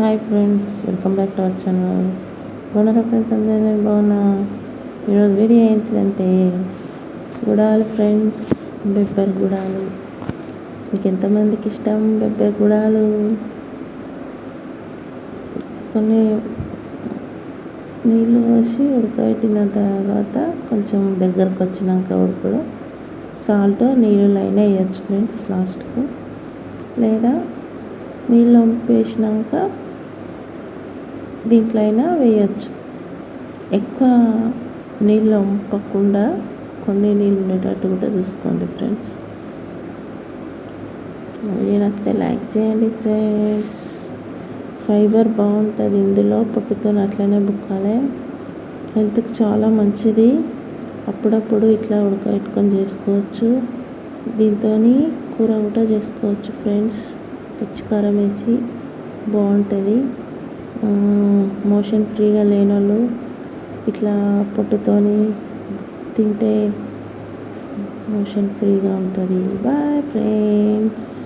Hi friends welcome back to our channel బాగున్నారా friends అందరూ నేను బాగున్నా ఈరోజు వీడియో ఏంటిదంటే గుడాలు ఫ్రెండ్స్ బెబ్బర్ గుడాలు. మీకు ఎంతమందికి ఇష్టం బెబ్బర్ గుడాలు? కొన్ని నీళ్ళు పోసి ఉడకబెట్టిన తర్వాత కొంచెం దగ్గరకు వచ్చినాక ఉడకడు. సాల్ట్ నీళ్ళు అయినా వేయచ్చు ఫ్రెండ్స్ లాస్ట్కు లేదా నీళ్ళు వేసినాక దీంట్లో అయినా వేయచ్చు. ఎక్కువ నీళ్ళు వంపకుండా కొన్ని నీళ్ళు ఉండేటట్టు కూడా చూసుకోండి ఫ్రెండ్స్. వీడియో నచ్చితే లైక్ చేయండి ఫ్రెండ్స్. ఫైబర్ బాగుంటుంది. ఇందులో పొట్టుతో అట్లనే బుక్కాలే. హెల్త్కి చాలా మంచిది. అప్పుడప్పుడు ఇట్లా ఉడకబెట్టుకొని చేసుకోవచ్చు. దీంతో కూర కూడా చేసుకోవచ్చు ఫ్రెండ్స్. పచ్చికారం వేసి బాగుంటుంది. మోషన్ ఫ్రీగా లేని వాళ్ళు ఇట్లా పొట్టుతోని తింటే మోషన్ ఫ్రీగా ఉంటుంది. Bye friends.